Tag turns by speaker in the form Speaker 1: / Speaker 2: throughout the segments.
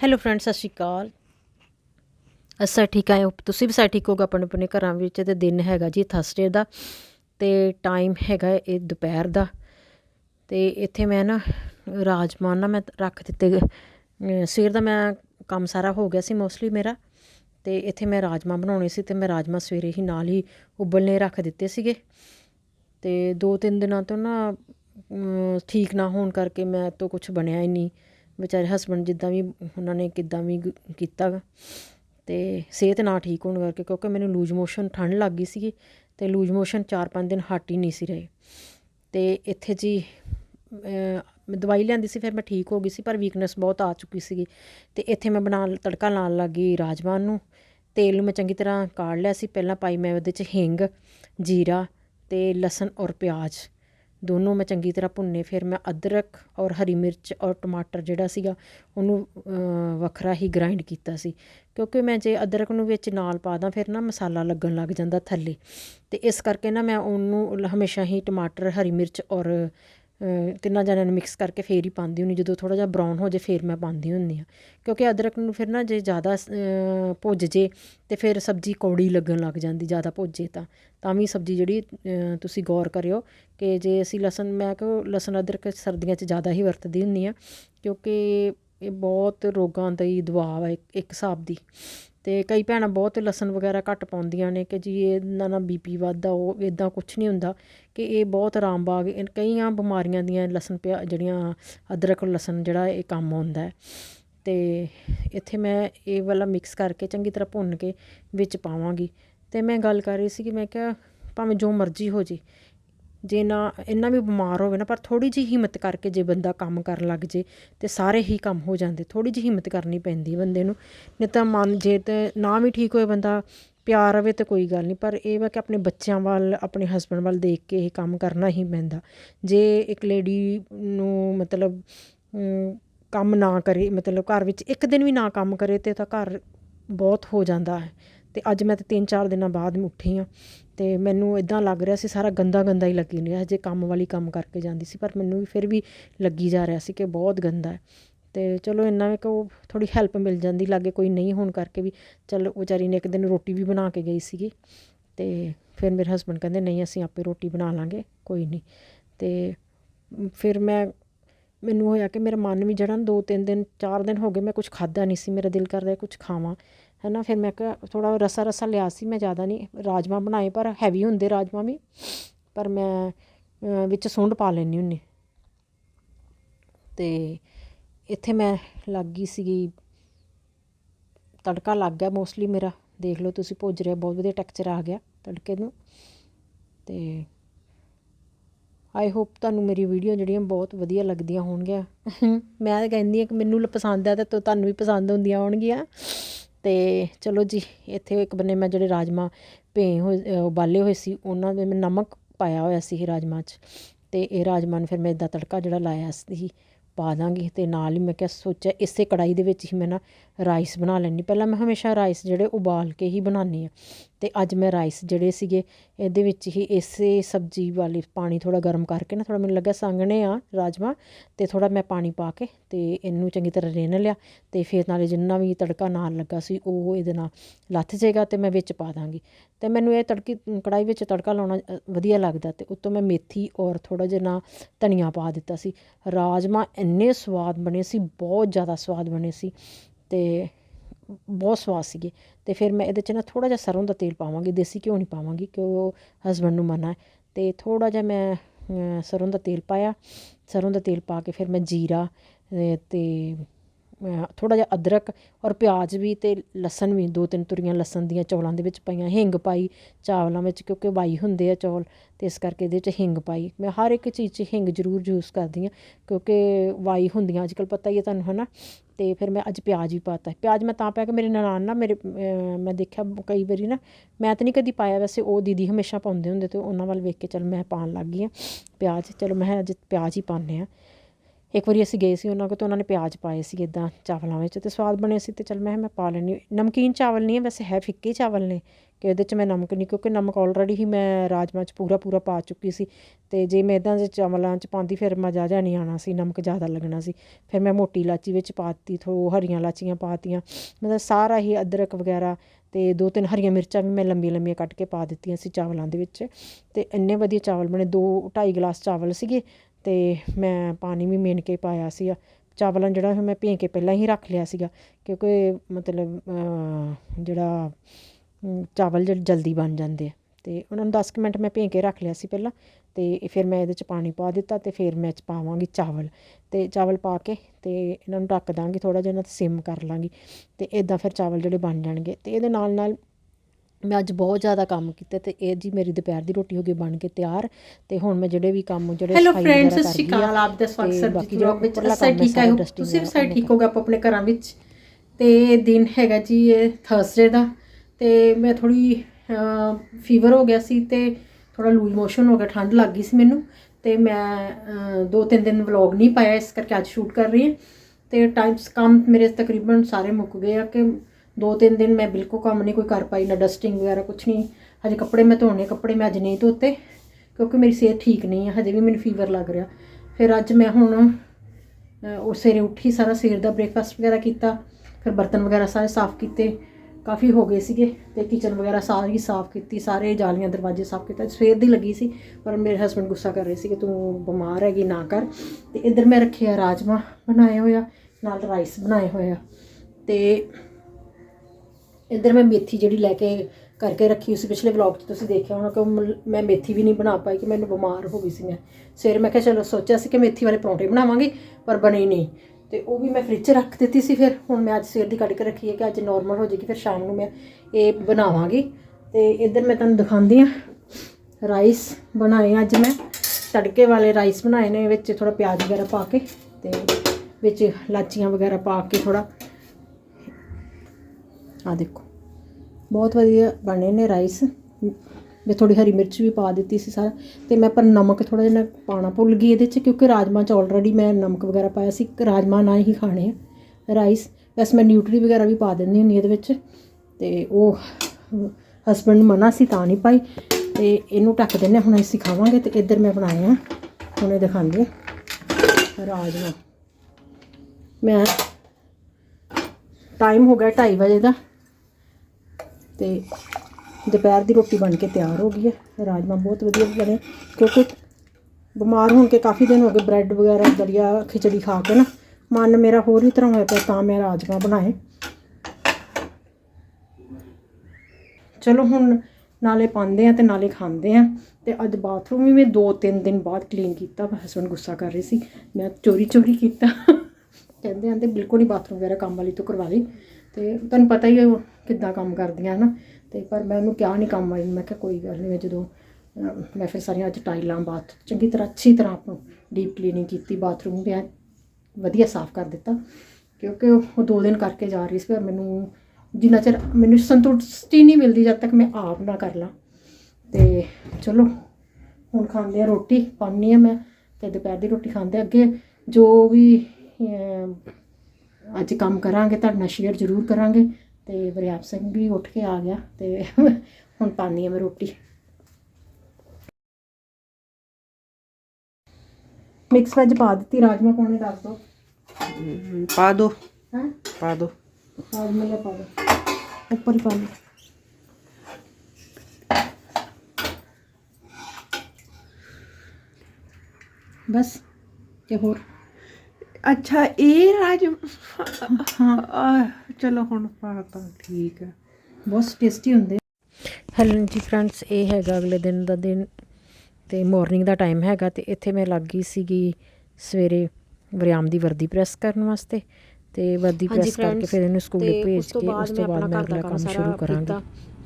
Speaker 1: Hello friends ਸਤਿ ਸ਼੍ਰੀ ਅਕਾਲ। ਅਸਾਂ ਠੀਕ ਆਏ ਹੋ ਤੁਸੀਂ ਵੀ ਸਾਰੇ ਠੀਕ ਹੋਗਾ ਆਪਣੇ ਆਪਣੇ ਘਰਾਂ ਵਿੱਚ ਤੇ ਦਿਨ ਹੈਗਾ ਜੀ ਥਰਸਡੇ ਦਾ ਤੇ ਟਾਈਮ ਹੈਗਾ ਇਹ ਦੁਪਹਿਰ ਦਾ। ਤੇ ਇੱਥੇ ਮੈਂ ਨਾ ਰਾਜਮਾਂਹ ਨਾ ਮੈਂ ਰੱਖ ਦਿੱਤੇ। ਅਹ ਸਵੇਰ ਦਾ ਮੈਂ ਕੰਮ ਸਾਰਾ ਹੋ ਗਿਆ ਸੀ ਮੋਸਟਲੀ ਮੇਰਾ ਤੇ ਇੱਥੇ ਮੈਂ ਰਾਜਮਾਂਹ ਬਣਾਉਣੇ ਸੀ ਤੇ ਮੈਂ ਰਾਜਮਾਂਹ ਸਵੇਰੇ ਹੀ ਨਾਲ ਹੀ ਉਬਲਨੇ ਰੱਖ ਦਿੱਤੇ ਸੀਗੇ। ਤੇ ਦੋ ਤਿੰਨ ਦਿਨਾਂ ਤੋਂ ਨਾ ਠੀਕ ਨਾ ਹੋਣ ਕਰਕੇ ਮੈਂ ਤੋਂ ਕੁਝ ਬਣਿਆ ਹੀ ਨਹੀਂ। ਵਿਚਾਰੇ ਹਸਬੈਂਡ ਜਿੱਦਾਂ ਵੀ ਉਹਨਾਂ ਨੇ ਕਿੱਦਾਂ ਵੀ ਕੀਤਾ ਗਾ। ਤੇ ਸਿਹਤ ਨਾ ਠੀਕ ਹੋਣ ਕਰਕੇ ਕਿਉਂਕਿ ਮੈਨੂੰ ਲੂਜ ਮੋਸ਼ਨ ਠੰਡ ਲੱਗ ਗਈ ਸੀਗੀ ਅਤੇ ਲੂਜ ਮੋਸ਼ਨ 4-5 ਦਿਨ ਹਟ ਹੀ ਨਹੀਂ ਸੀ ਰਹੇ। ਅਤੇ ਇੱਥੇ ਜੀ ਮੈਂ ਦਵਾਈ ਲਿਆਂਦੀ ਸੀ, ਫਿਰ ਮੈਂ ਠੀਕ ਹੋ ਗਈ ਸੀ, ਪਰ ਵੀਕਨੈਸ ਬਹੁਤ ਆ ਚੁੱਕੀ ਸੀਗੀ। ਤੇ ਇੱਥੇ ਮੈਂ ਬਣਾ, ਤੜਕਾ ਲਾਉਣ ਲੱਗੀ ਰਾਜਮਾਂਹ ਨੂੰ। ਤੇਲ ਨੂੰ ਮੈਂ ਚੰਗੀ ਤਰ੍ਹਾਂ ਕਾੜ ਲਿਆ ਸੀ। ਪਹਿਲਾਂ ਪਾਈ ਮੈਂ ਉਹਦੇ 'ਚ ਹਿੰਗ, ਜੀਰਾ ਤੇ ਲਸਣ ਔਰ ਪਿਆਜ਼। ਦੋਨੋਂ ਮੈਂ ਚੰਗੀ ਤਰ੍ਹਾਂ ਭੁੰਨੇ, ਫਿਰ ਮੈਂ ਅਦਰਕ ਔਰ ਹਰੀ ਮਿਰਚ ਔਰ ਟਮਾਟਰ ਜਿਹੜਾ ਸੀਗਾ ਉਹਨੂੰ ਵੱਖਰਾ ਹੀ ਗ੍ਰਾਇੰਡ ਕੀਤਾ ਸੀ। ਕਿਉਂਕਿ ਮੈਂ ਜੇ ਅਦਰਕ ਨੂੰ ਵਿੱਚ ਨਾਲ ਪਾ ਦਾਂ, ਫਿਰ ਨਾ ਮਸਾਲਾ ਲੱਗਣ ਲੱਗ ਜਾਂਦਾ ਥੱਲੇ। ਅਤੇ ਇਸ ਕਰਕੇ ਨਾ ਮੈਂ ਉਹਨੂੰ ਹਮੇਸ਼ਾ ਹੀ ਟਮਾਟਰ, ਹਰੀ ਮਿਰਚ ਔਰ ਤਿੰਨਾਂ ਜਣਿਆਂ ਨੂੰ ਮਿਕਸ ਕਰਕੇ ਫੇਰ ਹੀ ਪਾਉਂਦੀ ਹੁੰਦੀ ਜਦੋਂ ਥੋੜਾ ਜਿਹਾ ਬਰਾਊਨ ਹੋ ਜੇ ਫੇਰ ਮੈਂ ਪਾਉਂਦੀ ਹੁੰਦੀ ਆ ਕਿਉਂਕਿ ਅਦਰਕ ਨੂੰ ਫਿਰ ਨਾ ਜੇ ਜ਼ਿਆਦਾ ਭੁੱਜ ਜੇ ਤੇ ਫਿਰ ਸਬਜ਼ੀ ਕੌੜੀ ਲੱਗਣ ਲੱਗ ਜਾਂਦੀ ਜ਼ਿਆਦਾ ਭੁੱਜੇ ਤਾਂ। ਤਾਂ ਵੀ ਸਬਜ਼ੀ ਜਿਹੜੀ ਤੁਸੀਂ ਗੌਰ ਕਰਿਓ ਕਿ ਜੇ ਅਸੀਂ ਲਸਣ, ਮੈਂ ਕਿਹਾ ਲਸਣ ਅਦਰਕ ਸਰਦੀਆਂ 'ਚ ਜ਼ਿਆਦਾ ਹੀ ਵਰਤਦੀ ਹੁੰਦੀ ਆ ਕਿਉਂਕਿ ਇਹ ਬਹੁਤ ਰੋਗਾਂ ਦਾ ਹੀ ਦਵਾ ਹੈ ਇੱਕ ਹਿਸਾਬ ਦੀ। ਅਤੇ ਕਈ ਭੈਣਾਂ ਬਹੁਤ ਲਸਣ ਵਗੈਰਾ ਘੱਟ ਪਾਉਂਦੀਆਂ ਨੇ ਕਿ ਜੀ ਇਹਨਾਂ ਨਾਲ ਬੀਪੀ ਵੱਧਦਾ, ਉਹ ਇੱਦਾਂ ਕੁਛ ਨਹੀਂ ਹੁੰਦਾ ਕਿ ਇਹ ਬਹੁਤ ਆਰਾਮਬਾਗ ਇਹ ਕਈਆਂ ਬਿਮਾਰੀਆਂ ਦੀਆਂ ਲਸਣ ਪਿਆ, ਜਿਹੜੀਆਂ ਅਦਰਕ ਲਸਣ ਜਿਹੜਾ ਇਹ ਕੰਮ ਆਉਂਦਾ ਅਤੇ ਇੱਥੇ ਮੈਂ ਇਹ ਵਾਲਾ ਮਿਕਸ ਕਰਕੇ ਚੰਗੀ ਤਰ੍ਹਾਂ ਭੁੰਨ ਕੇ ਵਿੱਚ ਪਾਵਾਂਗੀ। ਅਤੇ ਮੈਂ ਗੱਲ ਕਰ ਰਹੀ ਸੀ ਕਿ ਮੈਂ ਕਿਹਾ ਭਾਵੇਂ ਜੋ ਮਰਜ਼ੀ ਹੋ ਜੇ ਜੇ ਨਾ ਇੰਨਾ ਵੀ ਬਿਮਾਰ ਹੋਵੇ ਨਾ, ਪਰ ਥੋੜ੍ਹੀ ਜਿਹੀ ਹਿੰਮਤ ਕਰਕੇ ਜੇ ਬੰਦਾ ਕੰਮ ਕਰਨ ਲੱਗ ਜੇ ਤਾਂ ਸਾਰੇ ਹੀ ਕੰਮ ਹੋ ਜਾਂਦੇ, ਥੋੜ੍ਹੀ ਜਿਹੀ ਹਿੰਮਤ ਕਰਨੀ ਪੈਂਦੀ ਬੰਦੇ ਨੂੰ। ਨਹੀਂ ਤਾਂ ਮਨ, ਜੇ ਤੇ ਨਾ ਵੀ ਠੀਕ ਹੋਏ ਬੰਦਾ, ਪਿਆਰ ਰਵੇ ਤਾਂ ਕੋਈ ਗੱਲ ਨਹੀਂ, ਪਰ ਇਹ ਵਾ ਕਿ ਆਪਣੇ ਬੱਚਿਆਂ ਵੱਲ, ਆਪਣੇ ਹਸਬੰਡ ਵੱਲ ਦੇਖ ਕੇ ਇਹ ਕੰਮ ਕਰਨਾ ਹੀ ਪੈਂਦਾ। ਜੇ ਇੱਕ ਲੇਡੀ ਨੂੰ ਮਤਲਬ ਕੰਮ ਨਾ ਕਰੇ, ਮਤਲਬ ਘਰ ਵਿੱਚ ਇੱਕ ਦਿਨ ਵੀ ਨਾ ਕੰਮ ਕਰੇ ਤੇ ਤਾਂ ਘਰ ਬਹੁਤ ਹੋ ਜਾਂਦਾ ਹੈ। ਤੇ ਅੱਜ ਮੈਂ ਤੇ ਤਿੰਨ ਚਾਰ ਦਿਨਾਂ ਬਾਅਦ ਉੱਠੀ ਆ ਅਤੇ ਮੈਨੂੰ ਇੱਦਾਂ ਲੱਗ ਰਿਹਾ ਸੀ, ਸਾਰਾ ਗੰਦਾ ਗੰਦਾ ਹੀ ਲੱਗੀ ਰਿਹਾ ਜੇ ਕੰਮ ਵਾਲੀ ਕੰਮ ਕਰਕੇ ਜਾਂਦੀ ਸੀ, ਪਰ ਮੈਨੂੰ ਵੀ ਫਿਰ ਵੀ ਲੱਗੀ ਜਾ ਰਿਹਾ ਸੀ ਕਿ ਬਹੁਤ ਗੰਦਾ ਅਤੇ ਚਲੋ ਇੰਨਾ ਵੀ ਕਿ ਉਹ ਥੋੜ੍ਹੀ ਹੈਲਪ ਮਿਲ ਜਾਂਦੀ, ਲਾਗੇ ਕੋਈ ਨਹੀਂ ਹੋਣ ਕਰਕੇ ਵੀ ਚਲ ਵਿਚਾਰੀ ਨੇ ਇੱਕ ਦਿਨ ਰੋਟੀ ਵੀ ਬਣਾ ਕੇ ਗਈ ਸੀਗੀ। ਅਤੇ ਫਿਰ ਮੇਰੇ ਹਸਬੈਂਡ ਕਹਿੰਦੇ, ਨਹੀਂ, ਅਸੀਂ ਆਪੇ ਰੋਟੀ ਬਣਾ ਲਾਂਗੇ, ਕੋਈ ਨਹੀਂ। ਅਤੇ ਫਿਰ ਮੈਂ, ਮੈਨੂੰ ਹੋਇਆ ਕਿ ਮੇਰਾ ਮਨ ਵੀ ਜਿਹੜਾ ਨਾ ਦੋ ਤਿੰਨ ਦਿਨ, ਚਾਰ ਦਿਨ ਹੋ ਗਏ ਮੈਂ ਕੁਝ ਖਾਦਾ ਨਹੀਂ ਸੀ, ਮੇਰਾ ਦਿਲ ਕਰਦਾ ਕੁਝ ਖਾਵਾਂ। ਹੈ ਨਾ ਫਿਰ ਮੈਂ ਕਿਹਾ ਥੋੜ੍ਹਾ ਰਸਾ ਰਸਾ ਲਿਆ ਸੀ, ਮੈਂ ਜ਼ਿਆਦਾ ਨਹੀਂ ਰਾਜਮਾਂਹ ਬਣਾਏ, ਪਰ ਹੈਵੀ ਹੁੰਦੇ ਰਾਜਮਾਂਹ ਵੀ। ਪਰ ਮੈਂ ਵਿੱਚ ਸੁੰਡ ਪਾ ਲੈਂਦੀ ਹੁੰਦੀ। ਅਤੇ ਇੱਥੇ ਮੈਂ ਲੱਗ ਗਈ ਸੀਗੀ, ਤੜਕਾ ਲੱਗ ਗਿਆ ਮੋਸਟਲੀ ਮੇਰਾ। ਦੇਖ ਲਓ ਤੁਸੀਂ, ਭੁੱਜ ਰਿਹਾ, ਬਹੁਤ ਵਧੀਆ ਟੈਕਸਚਰ ਆ ਗਿਆ ਤੜਕੇ ਨੂੰ। ਤੇ ਆਈ ਹੋਪ ਤੁਹਾਨੂੰ ਮੇਰੀ ਵੀਡੀਓ ਜਿਹੜੀਆਂ ਬਹੁਤ ਵਧੀਆ ਲੱਗਦੀਆਂ ਹੋਣਗੀਆਂ। ਮੈਂ ਕਹਿੰਦੀ ਹਾਂ ਕਿ ਮੈਨੂੰ ਲ- ਪਸੰਦ ਆ ਤੇ, ਤੁਹਾਨੂੰ ਵੀ ਪਸੰਦ ਹੁੰਦੀਆਂ ਹੋਣਗੀਆਂ। ਅਤੇ ਚਲੋ ਜੀ, ਇੱਥੇ ਇੱਕ ਬੰਨੇ ਮੈਂ ਜਿਹੜੇ ਰਾਜਮਾਂਹ ਭੇ ਹੋਏ ਉਬਾਲੇ ਹੋਏ ਸੀ, ਉਹਨਾਂ ਦੇ ਮੈਂ ਨਮਕ ਪਾਇਆ ਹੋਇਆ ਸੀ ਇਹ 'ਚ ਅਤੇ ਇਹ ਰਾਜਮਾਂਹ ਨੂੰ ਫਿਰ ਮੈਂ ਇੱਦਾਂ ਤੜਕਾ ਜਿਹੜਾ ਲਾਇਆ ਸੀ ਪਾ ਦਾਂਗੀ ਤੇ ਨਾਲ ਹੀ ਮੈਂ ਕਿਹਾ ਸੋਚਿਆ ਇਸੇ ਕੜਾਈ ਦੇ ਵਿੱਚ ਹੀ ਮੈਂ ਨਾ ਰਾਈਸ ਬਣਾ ਲੈਣੀ ਪਹਿਲਾਂ ਮੈਂ ਹਮੇਸ਼ਾ ਰਾਈਸ ਜਿਹੜੇ ਉਬਾਲ ਕੇ ਹੀ ਬਣਾਉਂਦੀ ਆ ਤੇ ਅੱਜ ਮੈਂ ਰਾਈਸ ਜਿਹੜੇ ਸੀਗੇ ਇਹਦੇ ਵਿੱਚ ਹੀ ਇਸੇ ਸਬਜ਼ੀ ਵਾਲੀ ਪਾਣੀ ਥੋੜਾ ਗਰਮ ਕਰਕੇ ਨਾ ਥੋੜਾ ਮੈਨੂੰ ਲੱਗਾ ਸੰਘਣੇ ਆ ਰਾਜਮਾ ਤੇ ਥੋੜਾ ਮੈਂ ਪਾਣੀ ਪਾ ਕੇ ਤੇ ਇਹਨੂੰ ਚੰਗੀ ਤਰ੍ਹਾਂ ਰਿੰਨ ਲਿਆ ਤੇ ਫਿਰ ਨਾਲੇ ਜਿੰਨਾ ਵੀ ਤੜਕਾ ਨਾਲ ਲੱਗਾ ਸੀ ਉਹ ਇਹਦੇ ਨਾਲ ਲੱਥ ਜਾਏਗਾ ਤੇ ਮੈਂ ਵਿੱਚ ਪਾ ਦਾਂਗੀ। ਤੇ ਮੈਨੂੰ ਇਹ ਤੜਕੀ ਕੜਾਈ ਵਿੱਚ ਤੜਕਾ ਲਾਉਣਾ ਵਧੀਆ ਲੱਗਦਾ ਤੇ ਉੱਤੋਂ ਮੈਂ ਮੇਥੀ ਔਰ ਥੋੜਾ ਜਿਹਾ ਨਾ ਧਨੀਆ ਪਾ ਦਿੱਤਾ ਸੀ। ਰਾਜਮਾ ਇੰਨੇ ਸਵਾਦ ਬਣੇ ਸੀ ਬਹੁਤ ਜ਼ਿਆਦਾ ਸਵਾਦ ਬਣੇ ਸੀ ਅਤੇ ਬਹੁਤ ਸਵਾਦ ਸੀਗੇ। ਅਤੇ ਫਿਰ ਮੈਂ ਇਹਦੇ 'ਚ ਨਾ ਥੋੜ੍ਹਾ ਜਿਹਾ ਸਰੋਂ ਦਾ ਤੇਲ ਪਾਵਾਂਗੀ ਦੇਸੀ ਘਿਓ ਨਹੀਂ ਪਾਵਾਂਗੀ ਕਿਉਂ ਹਸਬੈਂਡ ਨੂੰ ਮਨਾ ਅਤੇ ਥੋੜ੍ਹਾ ਜਿਹਾ ਮੈਂ ਅ, ਸਰੋਂ ਦਾ ਤੇਲ ਪਾਇਆ। ਸਰੋਂ ਦਾ ਤੇਲ ਪਾ ਕੇ ਫਿਰ ਮੈਂ ਜੀਰਾ ਅਤੇ ਥੋੜਾ ਜਿਹਾ ਅਦਰਕ ਔਰ ਪਿਆਜ਼ ਵੀ ਤੇ ਲਸਣ ਵੀ, ਦੋ ਤਿੰਨ ਤੁਰੀਆਂ ਲਸਣ ਦੀਆਂ ਚੌਲਾਂ ਦੇ ਵਿੱਚ ਪਾਈਆਂ, ਹਿੰਗ ਪਾਈ ਚਾਵਲਾਂ ਵਿੱਚ ਕਿਉਂਕਿ ਵਾਈ ਹੁੰਦੇ ਆ ਚੌਲ ਤੇ ਇਸ ਕਰਕੇ ਇਹਦੇ 'ਚ ਹਿੰਗ ਪਾਈ। ਮੈਂ ਹਰ ਇੱਕ ਚੀਜ਼ 'ਚ ਹਿੰਗ ਜ਼ਰੂਰ ਯੂਜ਼ ਕਰਦੀ ਹਾਂ ਕਿਉਂਕਿ ਵਾਈ ਹੁੰਦੀਆਂ ਅੱਜ ਕੱਲ੍ਹ ਪਤਾ ਹੀ ਹੈ ਤੁਹਾਨੂੰ ਹੈ ਨਾ ਤੇ ਫਿਰ ਮੈਂ ਅੱਜ ਪਿਆਜ਼ ਵੀ ਪਾਤਾ। ਪਿਆਜ਼ ਮੈਂ ਤਾਂ ਪਾਇਆ ਕਿ ਮੇਰੇ ਨਨਾਣ ਨਾ ਮੇਰੇ ਮੈਂ ਦੇਖਿਆ ਕਈ ਵਾਰੀ ਨਾ, ਮੈਂ ਤਾਂ ਨਹੀਂ ਕਦੀ ਪਾਇਆ, ਵੈਸੇ ਉਹ ਦੀਦੀ ਹਮੇਸ਼ਾ ਪਾਉਂਦੇ ਹੁੰਦੇ ਤੇ ਉਹਨਾਂ ਵੱਲ ਵੇਖ ਕੇ ਚਲ ਮੈਂ ਪਾਉਣ ਲੱਗ ਗਈ ਹਾਂ ਪਿਆਜ਼। ਚਲੋ ਮੈਂ ਕਿਹਾ ਅੱਜ ਪਿਆਜ਼ ਹੀ ਪਾਉਂਦੇ ਆ
Speaker 2: ਇੱਕ ਵਾਰੀ ਅਸੀਂ ਗਏ ਸੀ ਉਹਨਾਂ ਕੋਲ ਤਾਂ ਉਹਨਾਂ ਨੇ ਪਿਆਜ਼ ਪਾਏ ਸੀ ਇਦਾਂ ਚਾਵਲਾਂ ਵਿੱਚ ਤੇ ਸਵਾਦ ਬਣੇ ਸੀ ਤੇ ਚਲ ਮੈਂ ਕਿਹਾ ਮੈਂ ਪਾ ਲੈਂਦੀ ਨਮਕੀਨ ਚਾਵਲ ਨਹੀਂ ਹੈ, ਵੈਸੇ ਹੈ ਫਿੱਕੇ ਚਾਵਲ ਨੇ ਕਿ ਉਹਦੇ 'ਚ ਮੈਂ ਨਮਕ ਨਹੀਂ ਕਿਉਂਕਿ ਨਮਕ ਆਲਰੇਡੀ ਹੀ ਮੈਂ ਰਾਜਮਾ 'ਚ ਪੂਰਾ ਪੂਰਾ ਪਾ ਚੁੱਕੀ ਸੀ ਤੇ ਜੇ ਮੈਂ ਇਦਾਂ ਦੇ ਚਾਵਲਾਂ 'ਚ ਪਾਉਂਦੀ ਫਿਰ ਮਜ਼ਾ ਜਿਹਾ ਨਹੀਂ ਆਉਣਾ ਸੀ, ਨਮਕ ਜ਼ਿਆਦਾ ਲੱਗਣਾ ਸੀ। ਫਿਰ ਮੈਂ ਮੋਟੀ ਇਲਾਚੀ ਵਿੱਚ ਪਾਤੀ, ਥੋ ਹਰੀਆਂ ਇਲਾਚੀਆਂ ਪਾਤੀਆਂ, ਮਤਲਬ ਸਾਰਾ ਹੀ ਅਦਰਕ ਵਗੈਰਾ ਤੇ ਦੋ ਤਿੰਨ ਹਰੀਆਂ ਮਿਰਚਾਂ ਵੀ ਮੈਂ ਲੰਬੀਆਂ ਲੰਬੀਆਂ ਕੱਟ ਕੇ ਪਾ ਦਿੱਤੀਆਂ ਸੀ ਚਾਵਲਾਂ ਦੇ ਵਿੱਚ ਤੇ ਇੰਨੇ ਵਧੀਆ ਚਾਵਲ ਬਣੇ, ਦੋ ਢਾਈ ਗਲਾਸ ਚਾਵਲ ਸੀਗੇ ਅਤੇ ਮੈਂ ਪਾਣੀ ਵੀ ਮਿਣ ਕੇ ਪਾਇਆ ਸੀਗਾ। ਚਾਵਲਾਂ ਜਿਹੜਾ ਮੈਂ ਭੇਂ ਕੇ ਪਹਿਲਾਂ ਹੀ ਰੱਖ ਲਿਆ ਸੀਗਾ, ਕਿਉਂਕਿ ਮਤਲਬ ਜਿਹੜਾ ਚਾਵਲ ਜਿਹੜੇ ਜਲਦੀ ਬਣ ਜਾਂਦੇ ਆ। ਅਤੇ ਉਹਨਾਂ ਨੂੰ ਦਸ ਕੁ ਮਿੰਟ ਮੈਂ ਭੇਂ ਕੇ ਰੱਖ ਲਿਆ ਸੀ ਪਹਿਲਾਂ ਅਤੇ ਫਿਰ ਮੈਂ ਇਹਦੇ ਚ ਪਾਣੀ ਪਾ ਦਿੱਤਾ ਅਤੇ ਫਿਰ ਮੈਂ ਇਹ 'ਚ ਪਾਵਾਂਗੀ ਚਾਵਲ। ਅਤੇ ਚਾਵਲ ਪਾ ਕੇ ਅਤੇ ਇਹਨਾਂ ਨੂੰ ਢੱਕ ਦਾਂਗੀ, ਥੋੜ੍ਹਾ ਜਿਹਾ ਇਹਨਾਂ ਤੇ ਸਿਮ ਕਰ ਲਾਂਗੀ ਅਤੇ ਇੱਦਾਂ ਫਿਰ ਚਾਵਲ ਜਿਹੜੇ ਬਣ ਜਾਣਗੇ। ਅਤੇ ਇਹਦੇ ਨਾਲ ਨਾਲ ਮੈਂ ਅੱਜ ਬਹੁਤ ਜ਼ਿਆਦਾ ਕੰਮ ਕੀਤਾ ਤੇ ਇਹ ਜੀ ਮੇਰੀ ਦੁਪਹਿਰ ਦੀ ਰੋਟੀ ਹੋ ਗਈ ਬਣ ਕੇ ਤਿਆਰ ਤੇ ਹੁਣ ਮੈਂ ਜਿਹੜੇ ਵੀ ਕੰਮ ਜਿਹੜੇ
Speaker 1: ਹੈਲੋ ਫਰੈਂਡਸ ਸਤਿ ਸ਼੍ਰੀ ਅਕਾਲ ਆਪ ਦਾ ਸਵਾਗਤ ਹੈ
Speaker 2: ਬਾਕੀ
Speaker 1: ਜੀ
Speaker 2: ਜਿਹੜਾ
Speaker 1: ਵਿੱਚ ਅਸਾਂ
Speaker 2: ਹੈ
Speaker 1: ਠੀਕ
Speaker 2: dusting
Speaker 1: ਤੁਸੀਂ ਵੀ
Speaker 2: ਕਰਨਾ
Speaker 1: ਠੀਕ ਹੋਗਾ ਆਪਾਂ ਆਪਣੇ ਘਰਾਂ ਵਿੱਚ? ਤੇ ਦਿਨ ਹੈਗਾ ਜੀ ਇਹ ਥਰਸਡੇ ਦਾ ਤੇ ਮੈਂ ਥੋੜੀ ਫੀਵਰ ਹੋ ਗਿਆ ਸੀ ਤੇ ਥੋੜਾ ਲੂਜ਼ ਮੋਸ਼ਨ ਹੋ ਗਿਆ ਠੰਡ ਲੱਗ ਗਈ ਸੀ ਮੈਨੂੰ ਤੇ ਮੈਂ ਦੋ ਤਿੰਨ ਦਿਨ ਵਲੌਗ ਨਹੀਂ ਪਾਇਆ ਇਸ ਕਰਕੇ ਅੱਜ ਸ਼ੂਟ ਕਰ ਰਹੀ ਹਾਂ ਤੇ ਟਾਈਮਸ ਕੰਮ ਮੇਰੇ ਤਕਰੀਬਨ ਸਾਰੇ ਮੁੱਕ ਗਏ ਆ ਕਿ ਦੋ ਤਿੰਨ ਦਿਨ ਮੈਂ ਬਿਲਕੁਲ ਕੰਮ ਨਹੀਂ ਕੋਈ ਕਰ ਪਾਈ, ਨਾ ਡਸਟਿੰਗ ਵਗੈਰਾ ਕੁਝ ਨਹੀਂ। ਹਜੇ ਕੱਪੜੇ ਮੈਂ ਧੋਣੇ, ਕੱਪੜੇ ਮੈਂ ਅੱਜ ਨਹੀਂ ਧੋਤੇ, ਕਿਉਂਕਿ ਮੇਰੀ ਸਿਹਤ ਠੀਕ ਨਹੀਂ ਹੈ ਹਜੇ ਵੀ ਮੈਨੂੰ ਫੀਵਰ ਲੱਗ ਰਿਹਾ। ਫਿਰ ਅੱਜ ਮੈਂ ਹੁਣ ਉਹ ਸਵੇਰੇ ਉੱਠੀ, ਸਾਰਾ ਸਵੇਰ ਦਾ ਬ੍ਰੇਕਫਾਸਟ ਵਗੈਰਾ ਕੀਤਾ, ਫਿਰ ਬਰਤਨ ਵਗੈਰਾ ਸਾਰੇ ਸਾਫ਼ ਕੀਤੇ, ਕਾਫੀ ਹੋ ਗਏ ਸੀਗੇ ਤੇ ਕਿਚਨ ਵਗੈਰਾ ਸਾਰੀ ਸਾਫ਼ ਕੀਤੀ, ਸਾਰੇ ਜਾਲੀਆਂ ਦਰਵਾਜ਼ੇ ਸਾਫ਼ ਕੀਤਾ। ਸਵੇਰ ਦੀ ਲੱਗੀ ਸੀ, ਪਰ ਮੇਰੇ ਹਸਬੰਡ ਗੁੱਸਾ ਕਰ ਰਹੇ ਸੀ ਕਿ ਤੂੰ ਬਿਮਾਰ ਹੈਗੀ, ਨਾ ਕਰ। ਤੇ ਇੱਧਰ ਮੈਂ ਰੱਖਿਆ ਰਾਜਮਾ ਬਣਾਏ ਹੋਇਆ ਨਾਲ ਰਾਈਸ ਬਣਾਏ ਹੋਇਆ ਤੇ ਇੱਧਰ ਮੈਂ ਮੇਥੀ ਜਿਹੜੀ ਲੈ ਕੇ ਕਰਕੇ ਰੱਖੀ ਸੀ ਪਿਛਲੇ ਵਲੌਗ 'ਚ ਤੁਸੀਂ ਦੇਖਿਆ ਹੋਣਾ ਕਿ ਮੈਂ ਮੇਥੀ ਵੀ ਨਹੀਂ ਬਣਾ ਪਾਈ ਕਿ ਮੈਨੂੰ ਬਿਮਾਰ ਹੋ ਗਈ ਸੀ ਮੈਂ। ਸਵੇਰੇ ਮੈਂ ਕਿਹਾ ਚਲੋ ਸੋਚਿਆ ਸੀ ਕਿ ਮੇਥੀ ਵਾਲੇ ਪਰੌਂਠੇ ਬਣਾਵਾਂਗੇ, ਪਰ ਬਣੇ ਨਹੀਂ। ਤੇ ਉਹ ਵੀ ਮੈਂ ਫ੍ਰਿਜ 'ਚ ਰੱਖ ਦਿੱਤੀ ਸੀ ਫਿਰ। ਹੁਣ ਮੈਂ ਅੱਜ ਸਵੇਰ ਦੀ ਕੱਢ ਕੇ ਰੱਖੀ ਹੈ ਕਿ ਅੱਜ ਨਾਰਮਲ ਹੋ ਜਾਏਗੀ, ਫਿਰ ਸ਼ਾਮ ਨੂੰ ਮੈਂ ਇਹ ਬਣਾਵਾਂਗੀ। ਤੇ ਇੱਧਰ ਮੈਂ ਤੁਹਾਨੂੰ ਦਿਖਾਉਂਦੀ ਹਾਂ ਰਾਈਸ ਬਣਾਏ ਅੱਜ ਮੈਂ। ਤੜਕੇ ਵਾਲੇ ਰਾਈਸ ਬਣਾਏ ਨੇ, ਵਿੱਚ ਥੋੜਾ ਪਿਆਜ਼ ਵਗੈਰਾ ਪਾ ਕੇ ਤੇ ਵਿੱਚ ਲਾਚੀਆਂ ਵਗੈਰਾ ਪਾ ਕੇ ਥੋੜਾ ਆ ਦੇਖੋ। ਬਹੁਤ ਵਧੀਆ ਬਣੇ ਨੇ ਰਾਈਸ ਮੈਂ ਥੋੜੀ ਹਰੀ ਮਿਰਚ ਵੀ ਪਾ ਦਿੱਤੀ ਸੀ ਸਾਰਾ। ਤੇ ਮੈਂ ਪਰ ਨਮਕ ਥੋੜਾ ਜਿਹਾ ਪਾਣਾ ਭੁੱਲ ਗਈ ਇਹਦੇ 'ਚ ਕਿਉਂਕਿ ਰਾਜਮਾ 'ਚ ਆਲਰੇਡੀ ਮੈਂ ਨਮਕ ਵਗੈਰਾ ਪਾਇਆ ਸੀ। ਰਾਜਮਾ ਨਾਲ ਹੀ ਖਾਣੇ ਆ ਰਾਈਸ ਵੈਸੇ ਮੈਂ ਨਿਊਟਰੀ ਵਗੈਰਾ ਵੀ ਪਾ ਦਿੰਦੀ ਹੁੰਦੀ ਇਹਦੇ ਵਿੱਚ। ਤੇ ਉਹ ਹਸਬੰਡ ਮਨਾ ਸੀ ਤਾਂ ਨਹੀਂ ਪਾਈ। ਤੇ ਇਹਨੂੰ ਢੱਕ ਦਿੰਦੇ ਹਾਂ, ਹੁਣ ਅਸੀਂ ਖਾਵਾਂਗੇ ਤੇ ਇੱਧਰ ਮੈਂ ਬਣਾਏ ਆ। ਹੁਣ ਇਹ ਦਿਖਾਉਂਦੇ ਹਾਂ। ਰਾਜਮਾ ਮੈਂ ਟਾਈਮ ਹੋ ਗਿਆ 2:30 ਵਜੇ ਦਾ। ਤੇ ਦੁਪਹਿਰ ਦੀ ਰੋਟੀ ਬਣ ਕੇ ਤਿਆਰ ਹੋ ਗਈ ਹੈ। ਰਾਜਮਾ ਬਹੁਤ ਵਧੀਆ ਬਣੇ ਕਿਉਂਕਿ ਬਿਮਾਰ ਹੋਣ ਕੇ ਕਾਫੀ ਦਿਨ ਹੋ ਗਏ ਬ੍ਰੈਡ ਵਗੈਰਾ ਦਲੀਆ ਖਿਚੜੀ ਖਾ ਕੇ ਨਾ, ਮਨ ਮੇਰਾ ਹੋਰ ਹੀ ਤਰ੍ਹਾਂ ਹੋਇਆ ਪਿਆ, ਤਾਂ ਮੈਂ ਰਾਜਮਾ ਬਣਾਏ। ਚਲੋ ਹੁਣ ਨਾਲੇ ਪਾਉਂਦੇ ਆ ਤੇ ਨਾਲੇ ਖਾਂਦੇ ਆ ਤੇ ਅੱਜ ਬਾਥਰੂਮ ਵੀ ਮੈਂ ਦੋ ਤਿੰਨ ਦਿਨ ਬਾਅਦ ਕਲੀਨ ਕੀਤਾ ਹਸਬੰਡ ਗੁੱਸਾ ਕਰ ਰਹੇ ਸੀ, ਮੈਂ ਚੋਰੀ ਚੋਰੀ ਕੀਤਾ। ਕਹਿੰਦੇ ਆਂਦੇ ਬਿਲਕੁਲ ਨਹੀਂ ਬਾਥਰੂਮ ਵਗੈਰਾ ਕੰਮ ਵਾਲੀ ਤੋਂ ਕਰਵਾ ਲਈ। ਤੇ ਤੁਹਾਨੂੰ ਪਤਾ ਹੀ ਹੈ ਉਹ ਕਿੱਦਾਂ ਕੰਮ ਕਰਦੀਆਂ, ਹਨਾ? ਤੇ ਪਰ ਮੈਂ ਉਹਨੂੰ ਕਿਹਾ ਨਹੀਂ ਕੰਮ ਆਈ ਮੈਂ ਕਿਹਾ ਕੋਈ ਗੱਲ ਨਹੀਂ ਮੈਂ ਜਦੋਂ ਮੈਂ ਫਿਰ ਸਾਰੀਆਂ ਅੱਜ ਟਾਈਲਾਂ ਬਾਥ, ਚੰਗੀ ਤਰ੍ਹਾਂ ਅੱਛੀ ਤਰ੍ਹਾਂ ਆਪਾਂ ਡੀਪ ਕਲੀਨਿੰਗ ਕੀਤੀ, ਬਾਥਰੂਮ ਵੀ ਐਨ ਵਧੀਆ ਸਾਫ਼ ਕਰ ਦਿੱਤਾ, ਕਿਉਂਕਿ ਉਹ ਦੋ ਦਿਨ ਕਰਕੇ ਜਾ ਰਹੀ ਸੀ, ਪਰ ਮੈਨੂੰ ਜਿੰਨਾ ਚਿਰ ਮੈਨੂੰ ਸੰਤੁਸ਼ਟੀ ਨਹੀਂ ਮਿਲਦੀ ਜਦ ਤੱਕ ਮੈਂ ਆਪ ਨਾ ਕਰ ਲਾਂ। ਤੇ ਚਲੋ, ਹੁਣ ਖਾਂਦੇ ਆ ਰੋਟੀ, ਪਾਉਂਦੀ ਆ ਮੈਂ, ਤੇ ਦੁਪਹਿਰ ਦੀ ਰੋਟੀ ਖਾਂਦੇ ਅੱਗੇ, ਜੋ ਵੀ ਅੱਜ ਕੰਮ ਕਰਾਂਗੇ ਤੁਹਾਡੇ ਨਾਲ ਸ਼ੇਅਰ ਜ਼ਰੂਰ ਕਰਾਂਗੇ। ਤੇ ਵਰਿਆਪ ਸਿੰਘ ਵੀ ਉੱਠ ਕੇ ਆ ਗਿਆ ਤੇ ਹੁਣ ਪਾਉਂਦੀ ਆ ਮੈਂ ਰੋਟੀ। ਮਿਕਸ ਵੈਜ ਪਾ ਦਿੱਤੀ ਰਾਜਮਾ ਪਾਉਣੇ ਦੱਸ ਦੋ।
Speaker 3: ਪਾ ਦੋ।
Speaker 2: ਹਾਂ?
Speaker 3: ਪਾ ਦੋ।
Speaker 2: ਰਾਜਮਾ ਲਿਆ ਪਾ ਦੋ। ਉੱਪਰ ਹੀ ਪਾ ਦੋ। ਬਸ ਤੇ ਹੋਰ?
Speaker 3: ਅੱਛਾ ਇਹ ਰਾਜ ਚਲੋ ਹੁਣ ਪਾਤਾ ਠੀਕ ਹੈ।
Speaker 2: ਬਹੁਤ ਟੇਸਟੀ ਹੁੰਦੇ ਹੈਲੋ ਜੀ ਫਰੈਂਡਸ ਇਹ ਹੈਗਾ ਅਗਲੇ ਦਿਨ ਦਾ ਦਿਨ ਤੇ ਮਾਰਨਿੰਗ ਦਾ ਟਾਈਮ ਹੈਗਾ ਤੇ ਇੱਥੇ ਮੈਂ ਲੱਗ ਗਈ ਸੀਗੀ ਸਵੇਰੇ ਵਰਿਆਮ ਦੀ ਵਰਦੀ ਪ੍ਰੈਸ ਕਰਨ ਵਾਸਤੇ ਤੇ ਵਰਦੀ ਪ੍ਰੈਸ ਕਰਕੇ ਫਿਰ ਇਹਨੂੰ ਸਕੂਲੇ ਭੇਜ ਕੇ ਉਸ ਤੋਂ ਬਾਅਦ ਮੈਂ ਅਗਲਾ ਕੰਮ ਸ਼ੁਰੂ ਕਰਾਂਗੀ।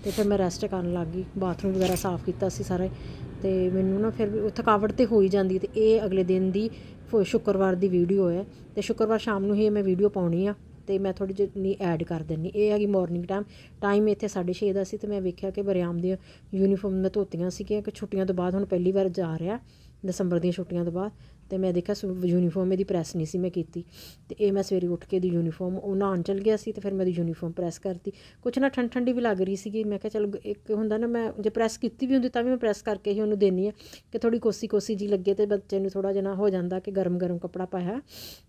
Speaker 2: ਤੇ ਫਿਰ ਮੈਂ ਰੈਸਟ ਕਰਨ ਲੱਗ ਗਈ ਬਾਥਰੂਮ ਵਗੈਰਾ ਸਾਫ਼ ਕੀਤਾ ਸੀ ਸਾਰਾ ਤੇ ਮੈਨੂੰ ਨਾ ਫਿਰ ਵੀ ਥਕਾਵਟ ਤੇ ਹੋ ਹੀ ਜਾਂਦੀ ਤੇ ਇਹ ਅਗਲੇ ਦਿਨ ਦੀ ਸ਼ੁੱਕਰਵਾਰ ਦੀ ਵੀਡੀਓ ਹੈ ਤੇ ਸ਼ੁੱਕਰਵਾਰ ਸ਼ਾਮ ਨੂੰ ਹੀ ਮੈਂ ਵੀਡੀਓ ਪਾਉਣੀ ਆ ਤੇ ਮੈਂ ਥੋੜੀ ਜਿਹੀ ਐਡ ਕਰ ਦਿੰਨੀ ਇਹ ਹੈਗੀ ਮਾਰਨਿੰਗ ਟਾਈਮ ਟਾਈਮ ਇੱਥੇ 6:30 ਦਾ ਸੀ ਤੇ ਮੈਂ ਵੇਖਿਆ ਕਿ ਬਰਿਆਮ ਦੀਆਂ ਯੂਨੀਫਾਰਮ ਮੈਂ ਧੋਤੀਆਂ ਸੀਗੀਆਂ। ਕਿ ਛੁੱਟੀਆਂ ਤੋਂ ਬਾਅਦ ਹੁਣ ਪਹਿਲੀ ਵਾਰ ਜਾ ਰਿਹਾ। ਦਸੰਬਰ ਦੀਆਂ ਛੁੱਟੀਆਂ ਤੋਂ ਬਾਅਦ।
Speaker 1: ਤੇ ਮੈਂ ਦੇਖਿਆ ਯੂਨੀਫਾਰਮ ਇਹਦੀ ਪ੍ਰੈਸ ਨਹੀਂ ਸੀ ਮੈਂ ਕੀਤੀ। ਤੇ ਇਹ ਮੈਂ ਸਵੇਰੇ ਉੱਠ ਕੇ ਦੀ ਯੂਨੀਫਾਰਮ ਉਹ ਨਹਾਉਣ ਚਲ ਗਿਆ ਸੀ ਤੇ ਫਿਰ ਮੈਂ ਦੀ ਯੂਨੀਫਾਰਮ ਪ੍ਰੈਸ ਕਰਤੀ। ਕੁਛ ਨਾ ਠੰਡ ਠੰਡੀ ਵੀ ਲੱਗ ਰਹੀ ਸੀਗੀ। ਮੈਂ ਕਿਹਾ ਚਲ ਇੱਕ ਹੁੰਦਾ ਨਾ ਮੈਂ ਜੇ ਪ੍ਰੈਸ ਕੀਤੀ ਵੀ ਹੁੰਦੀ ਤਾਂ ਵੀ ਮੈਂ ਪ੍ਰੈਸ ਕਰਕੇ ਹੀ ਉਹਨੂੰ ਦੇਣੀ ਆ ਕਿ ਥੋੜੀ ਕੋਸੀ ਕੋਸੀ ਜੀ ਲੱਗੇ ਤੇ ਬੱਚੇ ਨੂੰ ਥੋੜਾ ਜਿਹਾ ਹੋ ਜਾਂਦਾ ਕਿ ਗਰਮ ਗਰਮ ਕੱਪੜਾ ਪਾਇਆ।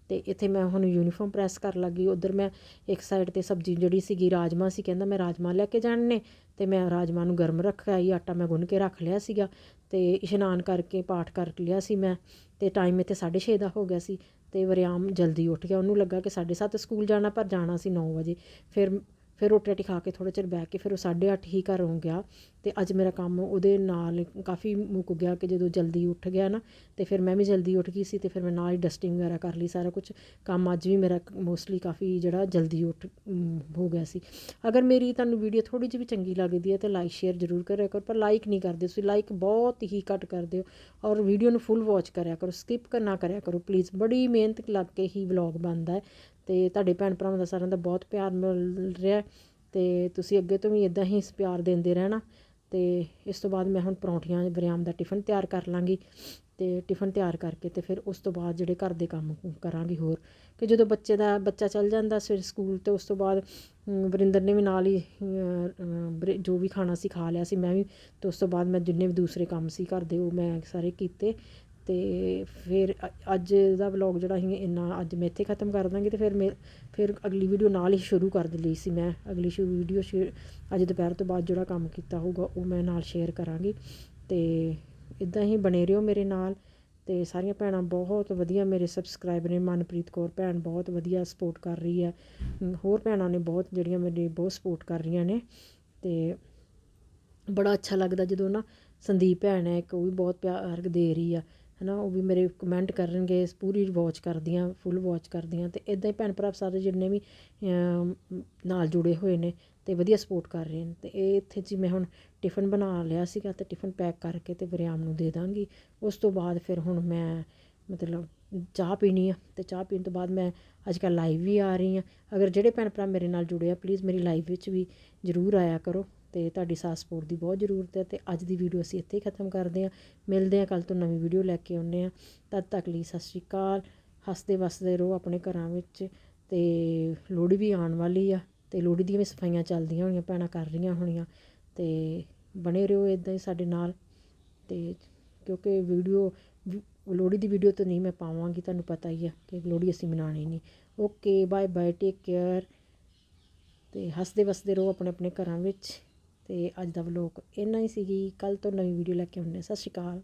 Speaker 1: ਤੇ ਇੱਥੇ ਮੈਂ ਹੁਣ ਯੂਨੀਫਾਰਮ ਪ੍ਰੈਸ ਕਰ ਲੱਗੀ। ਉਧਰ ਮੈਂ ਇੱਕ ਸਾਈਡ ਤੇ ਸਬਜ਼ੀ ਜਿਹੜੀ ਸੀਗੀ ਰਾਜਮਾ ਸੀ, ਕਹਿੰਦਾ ਮੈਂ ਰਾਜਮਾ ਲੈ ਕੇ ਜਾਣ ਨੇ। ਤੇ ਮੈਂ ਰਾਜਮਾ ਨੂੰ ਗਰਮ ਰੱਖਿਆ ਹੀ ਆਟਾ ਮੈਂ ਗੁੰਨ ਕੇ ਰੱਖ ਲਿਆ ਸੀਗਾ। ਤੇ ਇਸ਼ਨਾਨ ਕਰਕੇ ਪਾਠ ਕਰ ਲਿਆ ਸੀ ਮੈਂ। ਅਤੇ ਟਾਈਮ ਇੱਥੇ 6:30 ਦਾ ਹੋ ਗਿਆ ਸੀ ਅਤੇ ਵਰਿਆਮ ਜਲਦੀ ਉੱਠ ਗਿਆ। ਉਹਨੂੰ ਲੱਗਾ ਕਿ 7:30 ਸਕੂਲ ਜਾਣਾ, ਪਰ ਜਾਣਾ ਸੀ 9 ਵਜੇ। ਫਿਰ ਫਿਰ ਰੋਟੀ ਰਾਟੀ ਖਾ ਕੇ ਥੋੜਾ ਚਿਰ ਬਹਿ ਕੇ ਫਿਰ ਉਹ 8:30 ਹੀ ਘਰ ਹੋ ਗਿਆ ਅਤੇ ਅੱਜ ਮੇਰਾ ਕੰਮ ਉਹਦੇ ਨਾਲ ਕਾਫੀ ਮੁੱਕ ਗਿਆ ਕਿ ਜਦੋਂ ਜਲਦੀ ਉੱਠ ਗਿਆ ਨਾ ਅਤੇ ਫਿਰ ਮੈਂ ਵੀ ਜਲਦੀ ਉੱਠ ਗਈ ਸੀ ਅਤੇ ਫਿਰ ਮੈਂ ਨਾਲ ਹੀ ਡਸਟਿੰਗ ਵਗੈਰਾ ਕਰ ਲਈ ਸਾਰਾ ਕੁਝ ਕੰਮ ਅੱਜ ਵੀ ਮੇਰਾ ਮੋਸਟਲੀ ਕਾਫੀ ਜਿਹੜਾ ਜਲਦੀ ਉੱਠ ਹੋ ਗਿਆ ਸੀ। ਅਗਰ ਮੇਰੀ ਤੁਹਾਨੂੰ ਵੀਡੀਓ ਥੋੜ੍ਹੀ ਜਿਹੀ ਵੀ ਚੰਗੀ ਲੱਗਦੀ ਹੈ ਤਾਂ ਲਾਈਕ ਸ਼ੇਅਰ ਜ਼ਰੂਰ ਕਰਿਆ ਕਰੋ ਪਰ ਲਾਈਕ ਨਹੀਂ ਕਰਦੇ, ਤੁਸੀਂ ਲਾਈਕ ਬਹੁਤ ਹੀ ਘੱਟ ਕਰਦੇ ਹੋ ਔਰ ਵੀਡੀਓ ਨੂੰ ਫੁੱਲ ਵਾਚ ਕਰਿਆ ਕਰੋ ਸਕਿਪ ਨਾ ਕਰਿਆ ਕਰੋ ਪਲੀਜ਼ ਬੜੀ ਮਿਹਨਤ ਲੱਗ ਕੇ ਹੀ ਵਲੌਗ ਬਣਦਾ ਹੈ। ਅਤੇ ਤੁਹਾਡੇ ਭੈਣ ਭਰਾਵਾਂ ਦਾ ਸਾਰਿਆਂ ਦਾ ਬਹੁਤ ਪਿਆਰ ਮਿਲ ਰਿਹਾ ਅਤੇ ਤੁਸੀਂ ਅੱਗੇ ਤੋਂ ਵੀ ਇੱਦਾਂ ਹੀ ਇਸ ਪਿਆਰ ਦਿੰਦੇ ਰਹਿਣਾ ਅਤੇ ਇਸ ਤੋਂ ਬਾਅਦ ਮੈਂ ਹੁਣ ਪਰੌਂਠੀਆਂ ਵਰਿਆਮ ਦਾ ਟਿਫਨ ਤਿਆਰ ਕਰ ਲਾਂਗੀ ਅਤੇ ਟਿਫਨ ਤਿਆਰ ਕਰਕੇ ਅਤੇ ਫਿਰ ਉਸ ਤੋਂ ਬਾਅਦ ਜਿਹੜੇ ਘਰ ਦੇ ਕੰਮ ਕਰਾਂਗੀ ਹੋਰ ਕਿ ਜਦੋਂ ਬੱਚੇ ਦਾ ਬੱਚਾ ਚੱਲ ਜਾਂਦਾ ਸਵੇਰ ਸਕੂਲ ਤੇ ਉਸ ਤੋਂ ਬਾਅਦ ਵਰਿੰਦਰ ਨੇ ਵੀ ਨਾਲ ਹੀ ਜੋ ਵੀ ਖਾਣਾ ਸੀ ਖਾ ਲਿਆ ਸੀ ਮੈਂ ਵੀ ਅਤੇ ਉਸ ਤੋਂ ਬਾਅਦ ਮੈਂ ਜਿੰਨੇ ਵੀ ਦੂਸਰੇ ਕੰਮ ਸੀ ਘਰ ਦੇ ਉਹ ਮੈਂ ਸਾਰੇ ਕੀਤੇ ਅਤੇ ਫਿਰ ਅ- ਅੱਜ ਦਾ ਵਲੋਗ ਜਿਹੜਾ ਅਸੀਂ ਇੰਨਾ ਅੱਜ ਮੈਂ ਇੱਥੇ ਖਤਮ ਕਰ ਦਾਂਗੀ ਅਤੇ ਫਿਰ ਮੈਂ, ਫਿਰ ਅਗਲੀ ਵੀਡੀਓ ਨਾਲ ਹੀ ਸ਼ੁਰੂ ਕਰ ਲਈ ਸੀ ਮੈਂ। ਅਗਲੀ ਸ਼ੁਰੂ ਵੀਡੀਓ ਅੱਜ ਦੁਪਹਿਰ ਤੋਂ ਬਾਅਦ ਜਿਹੜਾ ਕੰਮ ਕੀਤਾ ਹੋਊਗਾ ਉਹ ਮੈਂ ਨਾਲ ਸ਼ੇਅਰ ਕਰਾਂਗੀ। ਅਤੇ ਇੱਦਾਂ ਹੀ ਬਣੇ ਰਹੋ ਮੇਰੇ ਨਾਲ। ਅਤੇ ਸਾਰੀਆਂ ਭੈਣਾਂ ਬਹੁਤ ਵਧੀਆ ਮੇਰੇ ਸਬਸਕ੍ਰਾਈਬਰ ਨੇ। ਮਨਪ੍ਰੀਤ ਕੌਰ ਭੈਣ ਬਹੁਤ ਵਧੀਆ ਸਪੋਰਟ ਕਰ ਰਹੀ ਹੈ। ਹੋਰ ਭੈਣਾਂ ਨੇ ਬਹੁਤ ਜਿਹੜੀਆਂ ਮੇਰੀ ਬਹੁਤ ਸਪੋਰਟ ਕਰ ਰਹੀਆਂ ਨੇ। ਅਤੇ ਬੜਾ ਅੱਛਾ ਲੱਗਦਾ ਜਦੋਂ ਨਾ ਸੰਦੀਪ ਭੈਣ ਹੈ, ਇੱਕ ਉਹ ਵੀ ਬਹੁਤ ਪਿਆਰ ਦੇ ਰਹੀ ਆ। ਹੈ ਨਾ ਉਹ ਵੀ ਮੇਰੇ ਕਮੈਂਟ ਕਰਨਗੇ, ਪੂਰੀ ਵੋਚ ਕਰਦੀ ਹਾਂ ਫੁੱਲ ਵੋਚ ਕਰਦੀ ਹਾਂ ਅਤੇ ਇੱਦਾਂ ਹੀ ਭੈਣ ਭਰਾ ਸਾਰੇ ਜਿੰਨੇ ਵੀ ਨਾਲ ਜੁੜੇ ਹੋਏ ਨੇ ਅਤੇ ਵਧੀਆ ਸਪੋਰਟ ਕਰ ਰਹੇ ਨੇ ਅਤੇ ਇਹ ਇੱਥੇ ਜੀ ਮੈਂ ਹੁਣ ਟਿਫਨ ਬਣਾ ਲਿਆ ਸੀਗਾ ਅਤੇ ਟਿਫਨ ਪੈਕ ਕਰਕੇ ਅਤੇ ਵਰਿਆਮ ਨੂੰ ਦੇ ਦਾਂਗੀ। ਉਸ ਤੋਂ ਬਾਅਦ ਫਿਰ ਹੁਣ ਮੈਂ ਮਤਲਬ ਚਾਹ ਪੀਣੀ ਆ ਅਤੇ ਚਾਹ ਪੀਣ ਤੋਂ ਬਾਅਦ ਮੈਂ ਅੱਜ ਕੱਲ੍ਹ ਲਾਈਵ ਵੀ ਆ ਰਹੀ ਹਾਂ ਅਗਰ ਜਿਹੜੇ ਭੈਣ ਭਰਾ ਮੇਰੇ ਨਾਲ ਜੁੜੇ ਆ ਪਲੀਜ਼ ਮੇਰੀ ਲਾਈਵ ਵਿੱਚ ਵੀ ਜ਼ਰੂਰ ਆਇਆ ਕਰੋ। ਅਤੇ ਤੁਹਾਡੀ ਸਾਥ ਸਪੋਰਟ ਦੀ ਬਹੁਤ ਜ਼ਰੂਰਤ ਹੈ ਅਤੇ ਅੱਜ ਦੀ ਵੀਡੀਓ ਅਸੀਂ ਇੱਥੇ ਹੀ ਖਤਮ ਕਰਦੇ ਹਾਂ। ਮਿਲਦੇ ਹਾਂ ਕੱਲ੍ਹ ਤੋਂ ਨਵੀਂ ਵੀਡੀਓ ਲੈ ਕੇ ਆਉਂਦੇ ਹਾਂ। ਤਦ ਤੱਕ ਲਈ ਸਤਿ ਸ਼੍ਰੀ ਅਕਾਲ। ਹੱਸਦੇ ਵਸਦੇ ਰਹੋ ਆਪਣੇ ਘਰਾਂ ਵਿੱਚ ਅਤੇ ਲੋਹੜੀ ਵੀ ਆਉਣ ਵਾਲੀ ਆ ਅਤੇ ਲੋਹੜੀ ਦੀਆਂ ਵੀ ਸਫਾਈਆਂ ਚੱਲਦੀਆਂ ਹੋਣੀਆਂ, ਭੈਣਾਂ ਕਰ ਰਹੀਆਂ ਹੋਣੀਆਂ ਅਤੇ ਬਣੇ ਰਹੋ ਇਦਾਂ ਹੀ ਸਾਡੇ ਨਾਲ ਅਤੇ ਕਿਉਂਕਿ ਵੀਡੀਓ ਲੋਹੜੀ ਦੀ ਵੀਡੀਓ ਤਾਂ ਨਹੀਂ ਮੈਂ ਪਾਵਾਂਗੀ, ਤੁਹਾਨੂੰ ਪਤਾ ਹੀ ਆ ਕਿ ਲੋਹੜੀ ਅਸੀਂ ਮਨਾਣੀ ਨਹੀਂ। Okay bye bye take care ਤੇ ਹੱਸਦੇ ਵਸਦੇ ਰਹੋ ਆਪਣੇ ਆਪਣੇ ਘਰਾਂ ਵਿੱਚ। ਅਤੇ ਅੱਜ ਦਾ ਵਲੋਗ ਇੰਨਾ ਹੀ ਸੀਗੀ। ਕੱਲ੍ਹ ਤੋਂ ਨਵੀਂ ਵੀਡੀਓ ਲੈ ਕੇ ਆਉਂਦੇ ਸਤਿ ਸ਼੍ਰੀ ਅਕਾਲ।